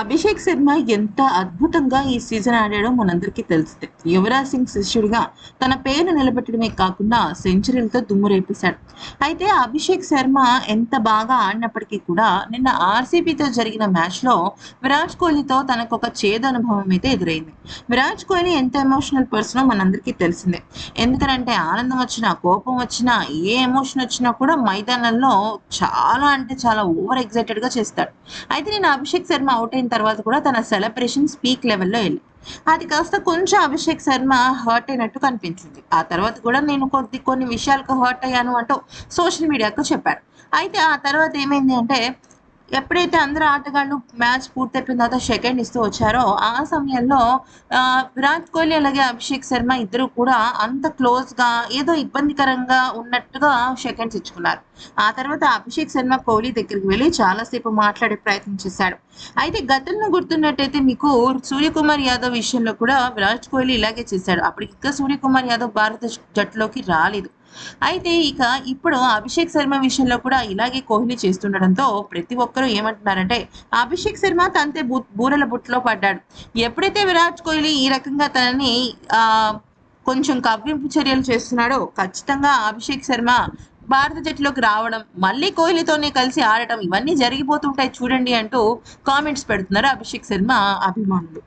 అభిషేక్ శర్మ ఎంత అద్భుతంగా ఈ సీజన్ ఆడాడో మనందరికీ తెలిసిందే యువరాజ్ సింగ్ శిష్యుడిగా తన పేరు నిలబెట్టడమే కాకుండా సెంచరీలతో దుమ్ము రేపేశాడు. అయితే అభిషేక్ శర్మ ఎంత బాగా ఆడినప్పటికీ కూడా నిన్న ఆర్సీబీతో జరిగిన మ్యాచ్లో విరాట్ కోహ్లీతో తనకు ఒక చేదు అనుభవం అయితే ఎదురైంది. విరాట్ కోహ్లీ ఎంత ఎమోషనల్ పర్సనో మనందరికీ తెలిసిందే. ఎందుకంటే ఆనందం వచ్చినా కోపం వచ్చినా ఏ ఎమోషన్ వచ్చినా కూడా మైదానంలో చాలా అంటే చాలా ఓవర్ ఎగ్జైటెడ్గా చేస్తాడు. అయితే నేను అభిషేక్ శర్మ అవుట్ అయిన తర్వాత కూడా తన సెలబ్రేషన్ స్పీక్ లెవెల్లో వెళ్ళి. అది కాస్త కొంచెం అభిషేక్ శర్మ హర్ట్ అయినట్టు కనిపించింది. ఆ తర్వాత కూడా నేను కొద్ది కొన్ని విషయాలకు హర్ట్ అయ్యాను అంటూ సోషల్ మీడియాకు చెప్పాడు. అయితే ఆ తర్వాత ఏమైంది అంటే ఎప్పుడైతే అందరు ఆటగాళ్ళు మ్యాచ్ పూర్తయిపోయిన తర్వాత సెకండ్ ఇస్తూ వచ్చారో ఆ సమయంలో విరాట్ కోహ్లీ అలాగే అభిషేక్ శర్మ ఇద్దరు కూడా అంత క్లోజ్గా ఏదో ఇబ్బందికరంగా ఉన్నట్టుగా సెకండ్స్ ఇచ్చుకున్నారు. ఆ తర్వాత అభిషేక్ శర్మ కోహ్లీ దగ్గరికి వెళ్ళి చాలాసేపు మాట్లాడే ప్రయత్నం చేశాడు. అయితే గతంలో గుర్తున్నట్టయితే మీకు సూర్యకుమార్ యాదవ్ విషయంలో కూడా విరాట్ కోహ్లీ ఇలాగే చేశాడు. అప్పటికి ఇంకా సూర్యకుమార్ యాదవ్ భారత జట్టులోకి రాలేదు. అయితే ఇక ఇప్పుడు అభిషేక్ శర్మ విషయంలో కూడా ఇలాగే కోహ్లీ చేస్తుండడంతో ప్రతి ఒక్కరూ ఏమంటున్నారంటే అభిషేక్ శర్మ తనతే బూరల బుట్టలో పడ్డాడు. ఎప్పుడైతే విరాట్ కోహ్లీ ఈ రకంగా తనని ఆ కొంచెం కవ్వింపు చర్యలు చేస్తున్నాడో ఖచ్చితంగా అభిషేక్ శర్మ భారత జట్టులోకి రావడం మళ్ళీ కోహ్లీతోనే కలిసి ఆడటం ఇవన్నీ జరిగిపోతుంటాయి చూడండి అంటూ కామెంట్స్ పెడుతున్నారు అభిషేక్ శర్మ అభిమానులు.